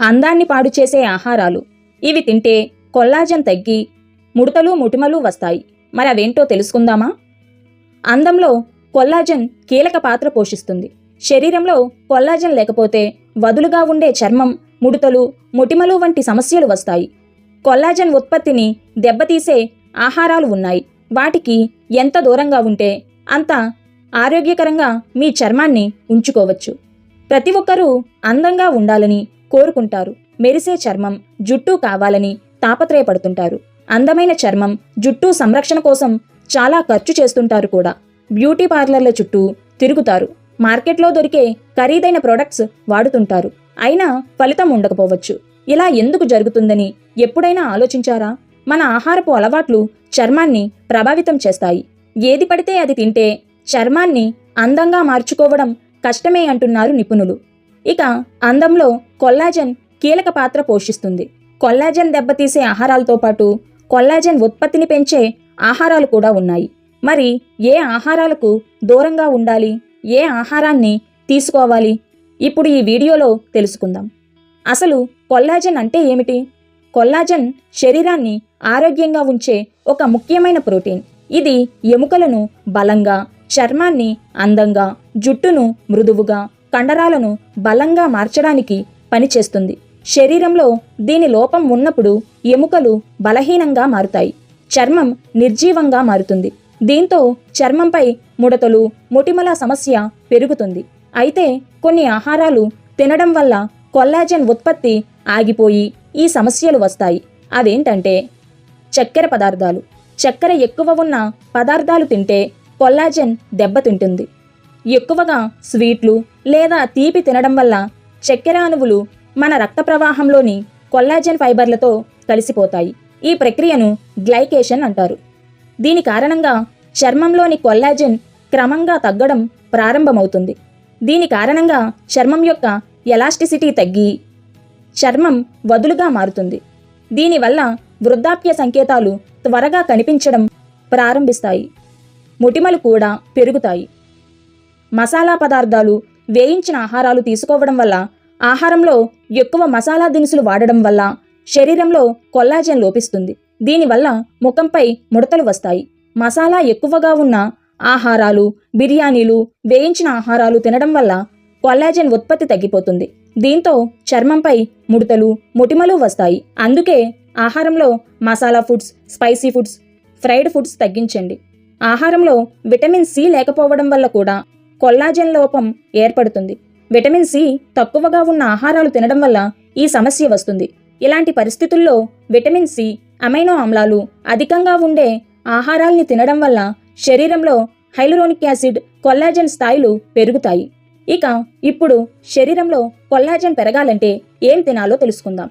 అందాన్ని పాడు చేసే ఆహారాలు. ఇవి తింటే కొల్లాజన్ తగ్గి ముడతలు ముటిమలు వస్తాయి. మరి అవేంటో తెలుసుకుందామా? అందంలో కొల్లాజన్ కీలక పాత్ర పోషిస్తుంది. శరీరంలో కొల్లాజన్ లేకపోతే వదులుగా ఉండే చర్మం ముడతలు ముటిమలు వంటి సమస్యలు వస్తాయి. కొల్లాజన్ ఉత్పత్తిని దెబ్బతీసే ఆహారాలు ఉన్నాయి. వాటికి ఎంత దూరంగా ఉంటే అంత ఆరోగ్యకరంగా మీ చర్మాన్ని ఉంచుకోవచ్చు. ప్రతి ఒక్కరూ అందంగా ఉండాలని కోరుకుంటారు. మెరిసే చర్మం జుట్టు కావాలని తాపత్రయపడుతుంటారు. అందమైన చర్మం జుట్టు సంరక్షణ కోసం చాలా ఖర్చు చేస్తుంటారు కూడా. బ్యూటీ పార్లర్ల చుట్టూ తిరుగుతారు. మార్కెట్లో దొరికే ఖరీదైన ప్రొడక్ట్స్ వాడుతుంటారు. అయినా ఫలితం ఉండకపోవచ్చు. ఇలా ఎందుకు జరుగుతుందని ఎప్పుడైనా ఆలోచించారా? మన ఆహారపు అలవాట్లు చర్మాన్ని ప్రభావితం చేస్తాయి. ఏది పడితే అది తింటే చర్మాన్ని అందంగా మార్చుకోవడం కష్టమే అంటున్నారు నిపుణులు. ఇక అందంలో కొల్లాజన్ కీలక పాత్ర పోషిస్తుంది. కొల్లాజన్ దెబ్బతీసే ఆహారాలతో పాటు కొల్లాజన్ ఉత్పత్తిని పెంచే ఆహారాలు కూడా ఉన్నాయి. మరి ఏ ఆహారాలకు దూరంగా ఉండాలి? ఏ ఆహారాన్ని తీసుకోవాలి? ఇప్పుడు ఈ వీడియోలో తెలుసుకుందాం. అసలు కొల్లాజన్ అంటే ఏమిటి? కొల్లాజన్ శరీరాన్ని ఆరోగ్యంగా ఉంచే ఒక ముఖ్యమైన ప్రోటీన్. ఇది ఎముకలను బలంగా చర్మాన్ని అందంగా జుట్టును మృదువుగా కండరాలను బలంగా మార్చడానికి పనిచేస్తుంది. శరీరంలో దీని లోపం ఉన్నప్పుడు ఎముకలు బలహీనంగా మారుతాయి. చర్మం నిర్జీవంగా మారుతుంది. దీంతో చర్మంపై ముడతలు మొటిమల సమస్య పెరుగుతుంది. అయితే కొన్ని ఆహారాలు తినడం వల్ల కొల్లాజన్ ఉత్పత్తి ఆగిపోయి ఈ సమస్యలు వస్తాయి. అవేంటంటే చక్కెర పదార్థాలు. చక్కెర ఎక్కువ ఉన్న పదార్థాలు తింటే కొల్లాజన్ దెబ్బతింటుంది. ఎక్కువగా స్వీట్లు లేదా తీపి తినడం వల్ల చక్కెర అణువులు మన రక్త ప్రవాహంలోని కొల్లాజన్ ఫైబర్లతో కలిసిపోతాయి. ఈ ప్రక్రియను గ్లైకేషన్ అంటారు. దీని కారణంగా చర్మంలోని కొల్లాజన్ క్రమంగా తగ్గడం ప్రారంభమవుతుంది. దీని కారణంగా చర్మం యొక్క ఎలాస్టిసిటీ తగ్గి చర్మం వదులుగా మారుతుంది. దీనివల్ల వృద్ధాప్య సంకేతాలు త్వరగా కనిపించడం ప్రారంభిస్తాయి. ముటిమలు కూడా పెరుగుతాయి. మసాలా పదార్థాలు వేయించిన ఆహారాలు తీసుకోవడం వల్ల ఆహారంలో ఎక్కువ మసాలా దినుసులు వాడడం వల్ల శరీరంలో కొల్లాజన్ లోపిస్తుంది. దీనివల్ల ముఖంపై ముడతలు వస్తాయి. మసాలా ఎక్కువగా ఉన్న ఆహారాలు బిర్యానీలు వేయించిన ఆహారాలు తినడం వల్ల కొల్లాజన్ ఉత్పత్తి తగ్గిపోతుంది. దీంతో చర్మంపై ముడతలు ముటిమలు వస్తాయి. అందుకే ఆహారంలో masala foods spicy foods fried foods తగ్గించండి. ఆహారంలో విటమిన్ సి లేకపోవడం వల్ల కూడా కొల్లాజన్ లోపం ఏర్పడుతుంది. విటమిన్ సి తక్కువగా ఉన్న ఆహారాలు తినడం వల్ల ఈ సమస్య వస్తుంది. ఇలాంటి పరిస్థితుల్లో విటమిన్ సి అమైనో ఆమ్లాలు అధికంగా ఉండే ఆహారాల్ని తినడం వల్ల శరీరంలో హైలరోనిక్ యాసిడ్ కొల్లాజన్ స్థాయిలు పెరుగుతాయి. ఇక ఇప్పుడు శరీరంలో కొల్లాజన్ పెరగాలంటే ఏం తినాలో తెలుసుకుందాం.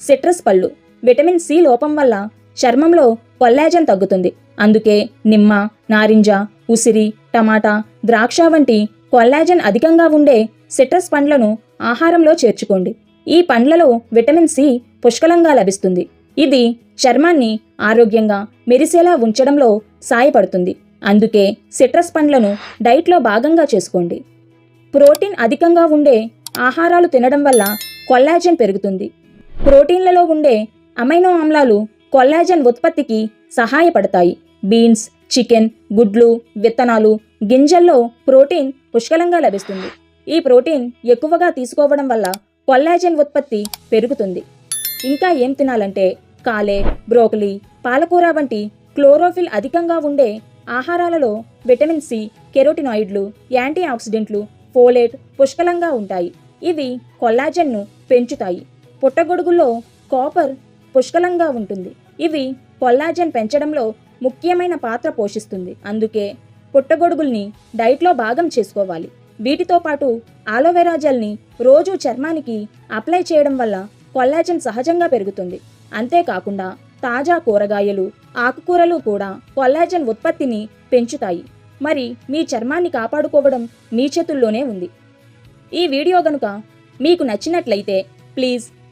సిట్రస్ పళ్ళు. విటమిన్ సి లోపం వల్ల చర్మంలో కొల్లాజన్ తగ్గుతుంది. అందుకే నిమ్మ నారింజ ఉసిరి టమాటా ద్రాక్ష వంటి కొల్లాజన్ అధికంగా ఉండే సిట్రస్ పండ్లను ఆహారంలో చేర్చుకోండి. ఈ పండ్లలో విటమిన్ సి పుష్కలంగా లభిస్తుంది. ఇది చర్మాన్ని ఆరోగ్యంగా మెరిసేలా ఉంచడంలో సాయపడుతుంది. అందుకే సిట్రస్ పండ్లను డైట్లో భాగంగా చేసుకోండి. ప్రోటీన్ అధికంగా ఉండే ఆహారాలు తినడం వల్ల కొల్లాజన్ పెరుగుతుంది. ప్రోటీన్లలో ఉండే అమైనో ఆమ్లాలు కొల్లాజన్ ఉత్పత్తికి సహాయపడతాయి. బీన్స్ చికెన్ గుడ్లు విత్తనాలు గింజల్లో ప్రోటీన్ పుష్కలంగా లభిస్తుంది. ఈ ప్రోటీన్ ఎక్కువగా తీసుకోవడం వల్ల కొల్లాజన్ ఉత్పత్తి పెరుగుతుంది. ఇంకా ఏం తినాలంటే కాలే బ్రోకలీ పాలకూర వంటి క్లోరోఫిల్ అధికంగా ఉండే ఆహారాలలో విటమిన్ సి కెరోటినాయిడ్లు యాంటీ ఆక్సిడెంట్లు ఫోలేట్ పుష్కలంగా ఉంటాయి. ఇవి కొల్లాజన్ను పెంచుతాయి. పుట్టగొడుగుల్లో కాపర్ పుష్కలంగా ఉంటుంది. ఇవి కొల్లాజన్ పెంచడంలో ముఖ్యమైన పాత్ర పోషిస్తుంది. అందుకే పుట్టగొడుగుల్ని డైట్లో భాగం చేసుకోవాలి. వీటితో పాటు ఆలోవెరా జెల్ని రోజు చర్మానికి అప్లై చేయడం వల్ల కొల్లాజన్ సహజంగా పెరుగుతుంది. అంతేకాకుండా తాజా కూరగాయలు ఆకుకూరలు కూడా కొల్లాజన్ ఉత్పత్తిని పెంచుతాయి. మరి మీ చర్మాన్ని కాపాడుకోవడం మీ చేతుల్లోనే ఉంది. ఈ వీడియో గనుక మీకు నచ్చినట్లయితే ప్లీజ్